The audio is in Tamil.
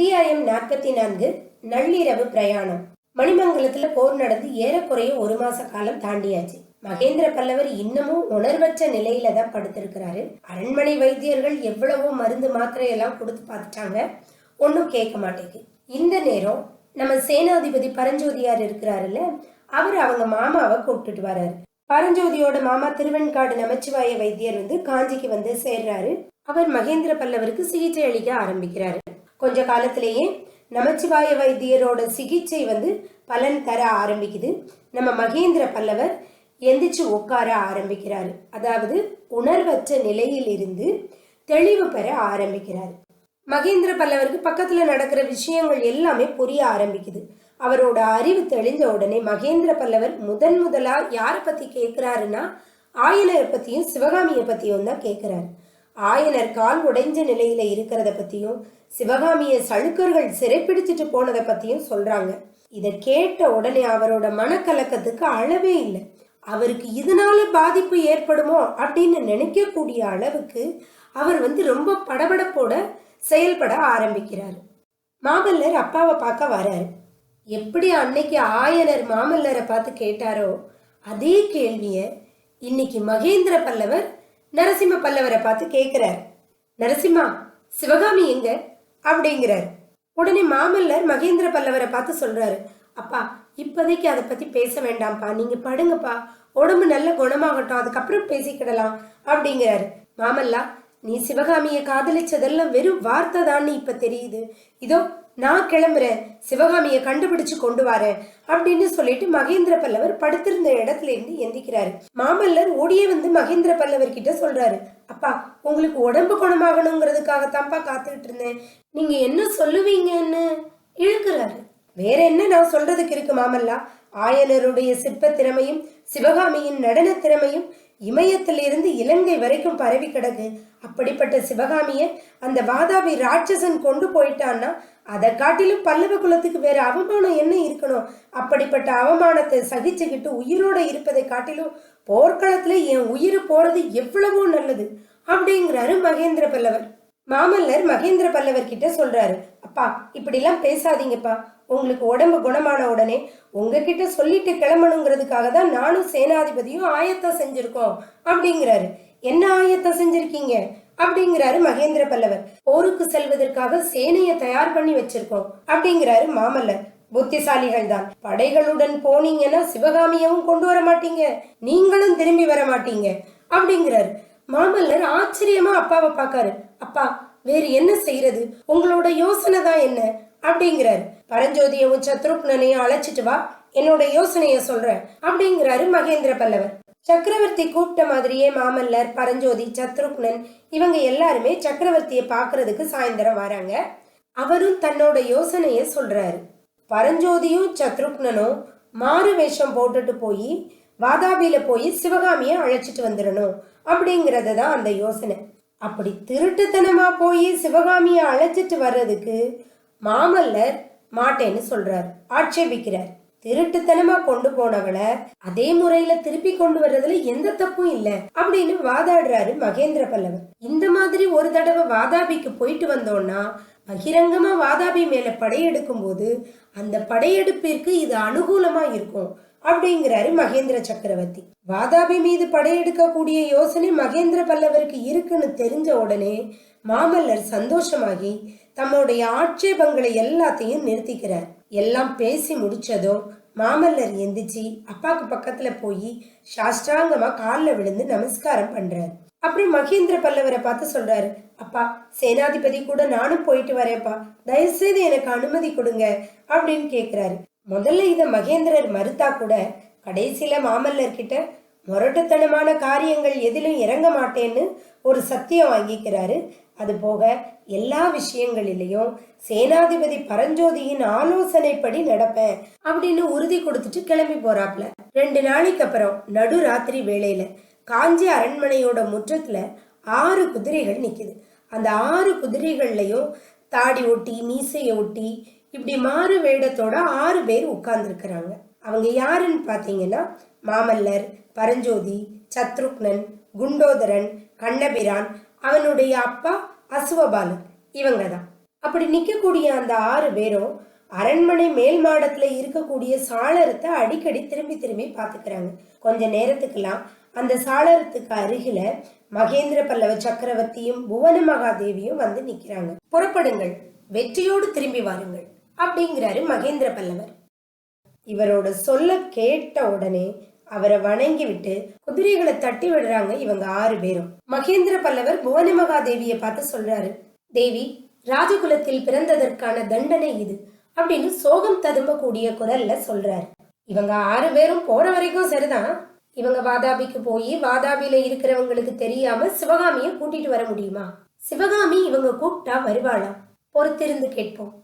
அத்தியாயம் நாற்பத்தி நான்கு நள்ளிரவு பிரயாணம். மணிமங்கலத்துல போர் நடந்து ஏறக்குறைய ஒரு மாச காலம் தாண்டியாச்சு. மகேந்திர பல்லவர் இன்னமும் உணர்வற்ற நிலையில தான் படுத்திருக்கிறாரு. அரண்மனை வைத்தியர்கள் எவ்வளவோ மருந்து மாத்திரை எல்லாம் கொடுத்து பார்த்துட்டாங்க. ஒன்றும் கேட்க மாட்டேங்குது. இந்த நேரம் நம்ம சேனாதிபதி பரஞ்சோதியார் இருக்கிறாருல்ல அவர் அவங்க மாமாவை கூப்பிட்டுட்டு வர்றாரு. பரஞ்சோதியோட மாமா திருவெண்காடு நமச்சிவாய வைத்தியர் வந்து காஞ்சிக்கு வந்து சேர்றாரு. அவர் மகேந்திர பல்லவருக்கு சிகிச்சை அளிக்க ஆரம்பிக்கிறாரு. கொஞ்ச காலத்திலேயே நமச்சிவாய வைத்தியரோட சிகிச்சை வந்து பலன் தர ஆரம்பிக்குது. நம்ம மகேந்திர பல்லவர் எந்திரிச்சு உட்கார ஆரம்பிக்கிறாரு. அதாவது உணர்வற்ற நிலையில் இருந்து தெளிவு பெற ஆரம்பிக்கிறாரு. மகேந்திர பல்லவருக்கு பக்கத்துல நடக்கிற விஷயங்கள் எல்லாமே புரிய ஆரம்பிக்குது. அவரோட அறிவு தெளிஞ்ச உடனே மகேந்திர பல்லவர் முதன் முதலா யாரை பத்தி கேட்கிறாருன்னா ஆயனரை பத்தியும் சிவகாமியை பத்தியும் தான் கேட்கிறாரு ஆயனர் கால் உடைஞ்ச நிலையில இருக்கிறத பத்தியும் சிவகாமிய சளுக்கர்கள் சிறைப்பிடிச்சிட்டு போனதை பத்தியும் சொல்றாங்க. இதை கேட்ட உடனே அவரோட மனக்கலக்கத்துக்கு அளவே இல்லை. அவருக்கு இதனால பாதிப்பு ஏற்படுமோ அப்படின்னு நினைக்கக்கூடிய அளவுக்கு அவர் வந்து ரொம்ப படபடப்போட செயல்பட ஆரம்பிக்கிறார். மாமல்லர் அப்பாவை பார்க்க வராரு. எப்படி அன்னைக்கு ஆயனர் மாமல்லரை பார்த்து கேட்டாரோ அதே கேள்வியை இன்னைக்கு மகேந்திர பல்லவர் நரசிம்ம பல்லவரை பார்த்து கேட்கிறார் நரசிம்மா சிவகாமி எங்க? அப்படிங்கிறார். உடனே மாமல்லர் மகேந்திர பல்லவரை பார்த்து சொல்றாரு. அப்பா இப்போதைக்கு அதை பத்தி பேச வேண்டாம்ப்பா. நீங்க படுங்கப்பா. உடம்பு நல்ல குணமாகட்டும். அதுக்கப்புறம் பேசிக்கிடலாம். அப்படிங்கிறாரு. மாமல்லா நீ சிவகாமியை காதலிச்சதெல்லாம் வெறும் வார்த்தை தான் இப்ப தெரியுது. இதோ நான் கிளம்புறேன். சிவகாமியை கண்டுபிடிச்சு கொண்டு வரேன் அப்படின்னு சொல்லிட்டு மகேந்திர பல்லவர் படுத்திருந்த இடத்துல இருந்து எந்திக்கிறாரு. மாமல்லர் ஓடியே வந்து மகேந்திர பல்லவர் கிட்ட சொல்றாரு அப்பா உங்களுக்கு உடம்பு குணமாகணுங்கிறதுக்காகத்தான்ப்பா காத்துக்கிட்டு இருந்தேன். நீங்க என்ன சொல்லுவீங்கன்னு? இழுக்கிறாரு. வேற என்ன நான் சொல்றதுக்கு இருக்கு மாமல்லா? ஆயனருடைய சிற்ப திறமையும் சிவகாமியின் நடன திறமையும் இமயத்திலிருந்து இலங்கை வரைக்கும் பரவி கிடக்கு. அப்படிப்பட்ட சிவகாமிய அந்த வாதாபி ராட்சசன் கொண்டு போயிட்டான்னா அதை காட்டிலும் பல்லவ குலத்துக்கு வேற அவமானம் என்ன இருக்கணும்? அப்படிப்பட்ட அவமானத்தை சகிச்சுக்கிட்டு உயிரோட இருப்பதை காட்டிலும் போர்க்களத்துல என் உயிர் போறது எவ்வளவோ நல்லது அப்படிங்கிறாரு மகேந்திர பல்லவர். மாமல்லர் மகேந்திர பல்லவர் கிட்ட சொல்றாரு அப்பா இப்படிலாம் பேசாதீங்கப்பா. உங்களுக்கு உடம்பு குணமான உடனே உங்ககிட்ட சொல்லிட்டு கிளம்பணுங்கிறதுக்காக தான் நானும் சேனாதிபதியும் ஆயத்தம் செஞ்சிருக்கோம் அப்படிங்கிறாரு. என்ன ஆயத்தம் செஞ்சிருக்கீங்க? அப்படிங்கிறாரு மகேந்திர பல்லவர். போருக்கு செல்வதற்காக சேனையை தயார் பண்ணி வச்சிருக்கோம் அப்படிங்கிறாரு மாமல்லர். புத்திசாலிகள் தான் படைகளுடன் போனீங்கன்னா சிவகாமியவும் கொண்டு வர மாட்டீங்க நீங்களும் திரும்பி வர மாட்டீங்க அப்படிங்கிறாரு. மாமல்லர் ஆச்சரியமா அப்பாவை பார்க்காரு. அப்பா வேறு என்ன செய்யறது? உங்களோட யோசனை தான் என்ன? அப்படிங்கிறாரு. பரஞ்சோதியவும் சத்ருக்னனையும் அழைச்சிட்டு வா என்னோட யோசனைய சொல்றேன் அப்படிங்கிறாரு மகேந்திர பல்லவர். சக்கரவர்த்தி கூப்பிட்ட மாதிரியே மாமல்லர் பரஞ்சோதி சத்ருக்னன் இவங்க எல்லாருமே சக்கரவர்த்தியை பார்க்கறதுக்கு சாயந்தரம் வராங்க. அவரும் தன்னோட யோசனையை சொல்றாரு. பரஞ்சோதியும் சத்ருக்னனும் மாறு வேஷம் போட்டுட்டு போய் வாதாபியில போய் சிவகாமியை அழைச்சிட்டு வந்துடணும் அப்படிங்கிறத தான் அந்த யோசனை. அப்படி திருட்டுத்தனமா போய் சிவகாமியை அழைச்சிட்டு வர்றதுக்கு மாமல்லர் மாட்டேன்னு சொல்றார் ஆட்சேபிக்கிறார். திருட்டுத்தனமா கொண்டு போனவளை அதே முறையில திருப்பி கொண்டு வர்றதுல எந்த தப்பும் இல்ல அப்படின்னு வாதாடுறாரு மகேந்திர பல்லவர் இந்த மாதிரி ஒரு தடவை வாதாபிக்கு போயிட்டு வந்தோம்னா பகிரங்கமா வாதாபி மேல படையெடுக்கும் போது அந்த படையெடுப்பிற்கு இது அனுகூலமா இருக்கும் அப்படிங்கிறாரு மகேந்திர சக்கரவர்த்தி. வாதாபி மீது படையெடுக்கக்கூடிய யோசனை மகேந்திர பல்லவருக்கு இருக்குன்னு தெரிஞ்ச உடனே மாமல்லர் சந்தோஷமாகி தம்முடைய ஆட்சேபங்களை எல்லாத்தையும் நிறுத்திக்கிறார். எல்லாம் பேசி முடிச்சதும் மாமல்லர் எந்திரிச்சு அப்பாக்கு பக்கத்துல போய் சாஷ்டாங்கமா காலில் விழுந்து நமஸ்காரம் பண்றாரு. அப்புறம் மகேந்திர பல்லவரை பார்த்து சொல்றாரு அப்பா சேனாதிபதி கூட நானும் போயிட்டு வரேன்ப்பா. தயவுசெய்து எனக்கு அனுமதி கொடுங்க அப்படின்னு கேக்குறாரு. முதல்ல இத மகேந்திரர் மறுத்தா கூட கடைசியில மாமல்லர் கிட்ட முரட்டுத்தனமான காரியங்கள் எதிலும் இறங்க மாட்டேன்னு ஒரு சத்தியம் வாங்கிக்கிறாரு. அதுபோக எல்லா விஷயங்களிலையும் சேனாதிபதி பரஞ்சோதியின் ஆலோசனைப்படி நடப்பேன் அப்படின்னு உறுதி கொடுத்துட்டு கிளம்பி போறாப்ல. ரெண்டு நாளைக்கு அப்புறம் நடு ராத்திரி வேளையில காஞ்சி அரண்மனையோட முற்றத்துல ஆறு குதிரைகள் நிக்குது. அந்த ஆறு குதிரைகள்லையும் தாடி ஒட்டி மீசையை ஒட்டி இப்படி மாறு வேடத்தோட ஆறு பேர் உட்கார்ந்துருக்கிறாங்க. அவங்க யாருன்னு பார்த்தீங்கன்னா மாமல்லர் பரஞ்சோதி சத்ருக்னன் குண்டோதரன் கண்ணபிரான் அவனுடைய அப்பா அசுவபாலன் இவங்க தான் அப்படி நிக்கக்கூடிய அந்த ஆறு பேரும் அரண்மனை மேல் மாடத்துல இருக்கக்கூடிய சாளரத்தை அடிக்கடி திரும்பி திரும்பி பார்த்துக்கிறாங்க. கொஞ்ச நேரத்துக்கெல்லாம் அந்த சாளரத்துக்கு அருகில மகேந்திர பல்லவ சக்கரவர்த்தியும் புவன மகாதேவியும் வந்து நிக்கிறாங்க. புறப்படுங்கள். வெற்றியோடு திரும்பி வாருங்கள். அப்படிங்கிறாரு மகேந்திர பல்லவர். இவரோட சொல்ல கேட்ட உடனே அவரை வணங்கி விட்டு குதிரைகளை தட்டி விடுறாங்க இவங்க ஆறு பேரும். மகேந்திர பல்லவர் புவனி மகாதேவியை பார்த்து சொல்றாரு தேவி ராஜகுலத்தில் பிறந்ததற்கான தண்டனை இது அப்படின்னு சோகம் ததும்பக்கூடிய குரல்ல சொல்றாரு. இவங்க ஆறு பேரும் போற வரைக்கும் சரிதான். இவங்க வாதாபிக்கு போய் வாதாபியில இருக்கிறவங்களுக்கு தெரியாம சிவகாமிய கூட்டிட்டு வர முடியுமா? சிவகாமி இவங்க கூப்பிட்டா வருவாளா? பொறுத்திருந்து கேட்போம்.